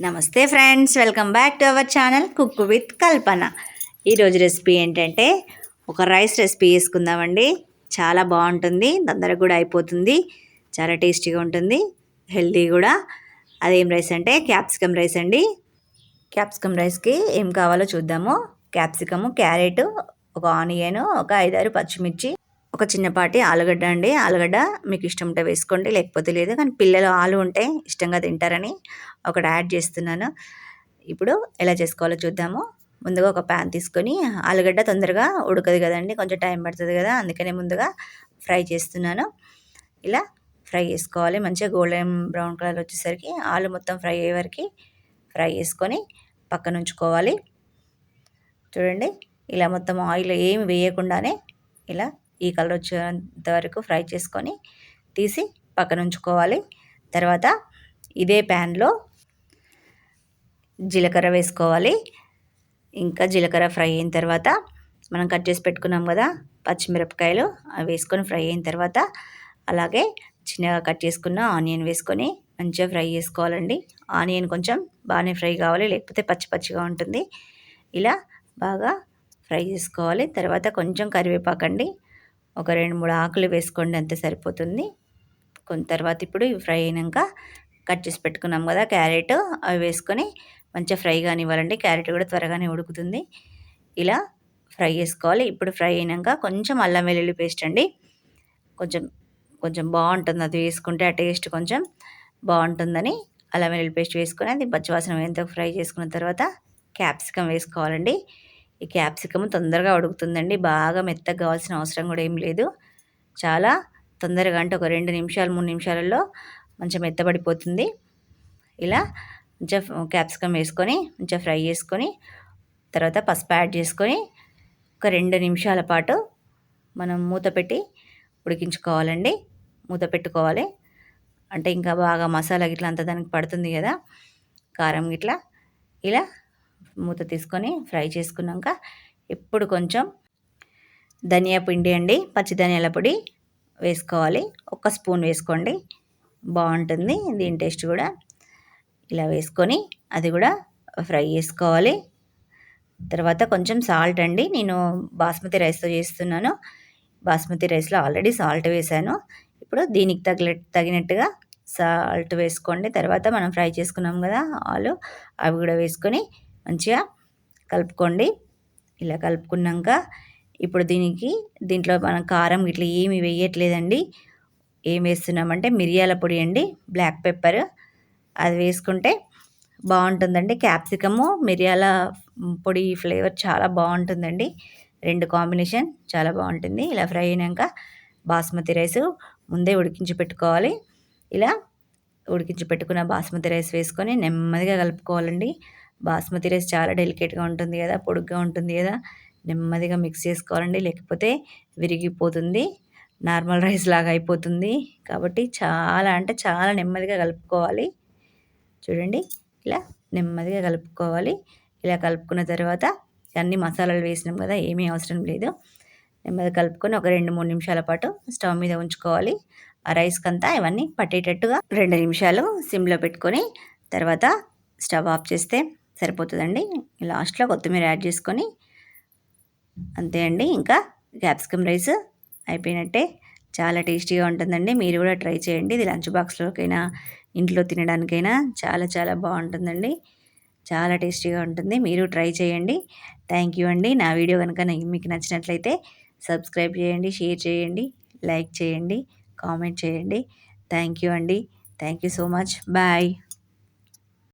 నమస్తే friends welcome back to our channel cook with Kalpana. ఈరోజు recipe ఏంటంటే ఒక రైస్ రెసిపీ వేసుకుందామండి చాలా బాగుంటుంది తొందరగా కూడా అయిపోతుంది చాలా టేస్టీగా ఉంటుంది హెల్తీ కూడా. అదేం రైస్ అంటే క్యాప్సికమ్ రైస్ అండి. క్యాప్సికమ్ రైస్కి ఏం కావాలో చూద్దాము. క్యాప్సికము క్యారెట్ ఒక ఆనియన్ ఒక ఐదారు పచ్చిమిర్చి ఒక చిన్నపాటి ఆలుగడ్డ అండి. ఆలుగడ్డ మీకు ఇష్టం ఉంటే వేసుకోండి లేకపోతే లేదు. కానీ పిల్లలు ఆలు ఉంటే ఇష్టంగా తింటారని ఒకటి యాడ్ చేస్తున్నాను. ఇప్పుడు ఎలా చేసుకోవాలో చూద్దాము. ముందుగా ఒక ప్యాన్ తీసుకొని ఆలుగడ్డ తొందరగా ఉడకదు కదండి. కొంచెం టైం పడుతుంది కదా అందుకనే ముందుగా ఫ్రై చేస్తున్నాను. ఇలా ఫ్రై చేసుకోవాలి. మంచిగా గోల్డెన్ బ్రౌన్ కలర్ వచ్చేసరికి ఆలు మొత్తం ఫ్రై అయ్యే వరకు ఫ్రై చేసుకొని పక్కన ఉంచుకోవాలి. చూడండి ఇలా మొత్తం ఆయిల్ ఏమి వేయకుండానే ఇలా ఈ కలర్ వచ్చేంత వరకు ఫ్రై చేసుకొని తీసి పక్కన ఉంచుకోవాలి తర్వాత ఇదే ప్యాన్లో జీలకర్ర వేసుకోవాలి. ఇంకా జీలకర్ర ఫ్రై అయిన తర్వాత మనం కట్ చేసి పెట్టుకున్నాం కదా పచ్చిమిరపకాయలు అవి వేసుకొని ఫ్రై అయిన తర్వాత అలాగే చిన్నగా కట్ చేసుకున్న ఆనియన్ వేసుకొని మంచిగా ఫ్రై చేసుకోవాలండి. ఆనియన్ కొంచెం బాగానే ఫ్రై కావాలి లేకపోతే పచ్చి పచ్చిగా ఉంటుంది. ఇలా బాగా ఫ్రై చేసుకోవాలి. తర్వాత కొంచెం కరివేపాకండి. ఒక రెండు మూడు ఆకులు వేసుకోండి అంతే సరిపోతుంది. కొంత తర్వాత ఇప్పుడు ఇవి ఫ్రై అయినాక కట్ చేసి పెట్టుకున్నాం కదా క్యారెట్ అవి వేసుకొని మంచిగా ఫ్రై కానివ్వాలండి. క్యారెట్ కూడా త్వరగానే ఉడుకుతుంది. ఇలా ఫ్రై చేసుకోవాలి. ఇప్పుడు ఫ్రై అయినాక కొంచెం అల్లం వెల్లుల్లి పేస్ట్ అండి. కొంచెం కొంచెం బాగుంటుంది అది వేసుకుంటే ఆ టేస్ట్ కొంచెం బాగుంటుందని అల్లం వెల్లుల్లి పేస్ట్ వేసుకొని అది పచ్చివాసన ఎంత ఫ్రై చేసుకున్న తర్వాత క్యాప్సికమ్ వేసుకోవాలండి. ఈ క్యాప్సికమ్ తొందరగా ఉడుకుతుందండి. బాగా మెత్తగా కావాల్సిన అవసరం కూడా ఏం లేదు. చాలా తొందరగా అంటే ఒక రెండు నిమిషాలు మూడు నిమిషాలలో మంచిగా మెత్తబడిపోతుంది. ఇలా మంచిగా క్యాప్సికమ్ వేసుకొని మంచిగా ఫ్రై చేసుకొని తర్వాత పసుపు యాడ్ చేసుకొని ఒక రెండు నిమిషాల పాటు మనం మూత పెట్టి ఉడికించుకోవాలండి. మూత పెట్టుకోవాలి. అంటే ఇంకా బాగా మసాలా గిట్లా అంతా దానికి పడుతుంది కదా. కారం గిట్లా. ఇలా మూత తీసుకొని ఫ్రై చేసుకున్నాక ఇప్పుడు కొంచెం ధనియా పిండి అండి పచ్చి ధనియాల పొడి వేసుకోవాలి. ఒక స్పూన్ వేసుకోండి. బాగుంటుంది. దీని టేస్ట్ కూడా ఇలా వేసుకొని అది కూడా ఫ్రై చేసుకోవాలి. తర్వాత కొంచెం సాల్ట్ అండి. నేను బాస్మతి రైస్తో చేస్తున్నాను. బాస్మతి రైస్లో ఆల్రెడీ సాల్ట్ వేసాను. ఇప్పుడు దీనికి తగిన తగినట్టుగా సాల్ట్ వేసుకోండి. తర్వాత మనం ఫ్రై చేసుకున్నాం కదా ఆలు అవి కూడా వేసుకొని మంచిగా కలుపుకోండి. ఇలా కలుపుకున్నాక ఇప్పుడు దీనికి దీంట్లో మనం కారం ఇట్లా ఏమి వేయట్లేదండి. ఏం వేస్తున్నామంటే మిరియాల పొడి అండి బ్లాక్ పెప్పర్. అది వేసుకుంటే బాగుంటుందండి. క్యాప్సికము మిరియాల పొడి ఫ్లేవర్ చాలా బాగుంటుందండి. రెండు కాంబినేషన్ చాలా బాగుంటుంది. ఇలా ఫ్రై అయినాక బాస్మతి రైస్ ముందే ఉడికించి పెట్టుకోవాలి. ఇలా ఉడికించి పెట్టుకున్న బాస్మతి రైస్ వేసుకొని నెమ్మదిగా కలుపుకోవాలండి. బాస్మతి రైస్ చాలా డెలికేట్గా ఉంటుంది కదా పొడుగ్గా ఉంటుంది కదా నెమ్మదిగా మిక్స్ చేసుకోవాలండి. లేకపోతే విరిగిపోతుంది నార్మల్ రైస్ లాగా అయిపోతుంది. కాబట్టి చాలా అంటే చాలా నెమ్మదిగా కలుపుకోవాలి. చూడండి ఇలా నెమ్మదిగా కలుపుకోవాలి. ఇలా కలుపుకున్న తర్వాత అన్ని మసాలాలు వేసినాం కదా ఏమీ అవసరం లేదు. నెమ్మది కలుపుకొని ఒక రెండు మూడు నిమిషాల పాటు స్టవ్ మీద ఉంచుకోవాలి. ఆ రైస్కి అంతా ఇవన్నీ పట్టేటట్టుగా రెండు నిమిషాలు సిమ్లో పెట్టుకొని తర్వాత స్టవ్ ఆఫ్ చేస్తే సరిపోతుందండి. లాస్ట్లో కొత్తిమీర యాడ్ చేసుకొని అంతే అండి. ఇంకా క్యాప్సికమ్ రైస్ అయిపోయినట్టే. చాలా టేస్టీగా ఉంటుందండి. మీరు కూడా ట్రై చేయండి. ఇది లంచ్ బాక్స్లోకైనా ఇంట్లో తినడానికైనా చాలా చాలా బాగుంటుందండి. చాలా టేస్టీగా ఉంటుంది. మీరు ట్రై చేయండి. థ్యాంక్ యూ అండి. నా వీడియో కనుక మీకు నచ్చినట్లయితే సబ్స్క్రైబ్ చేయండి షేర్ చేయండి లైక్ చేయండి కామెంట్ చేయండి. థ్యాంక్ యూ అండి. Thank you so much. Bye.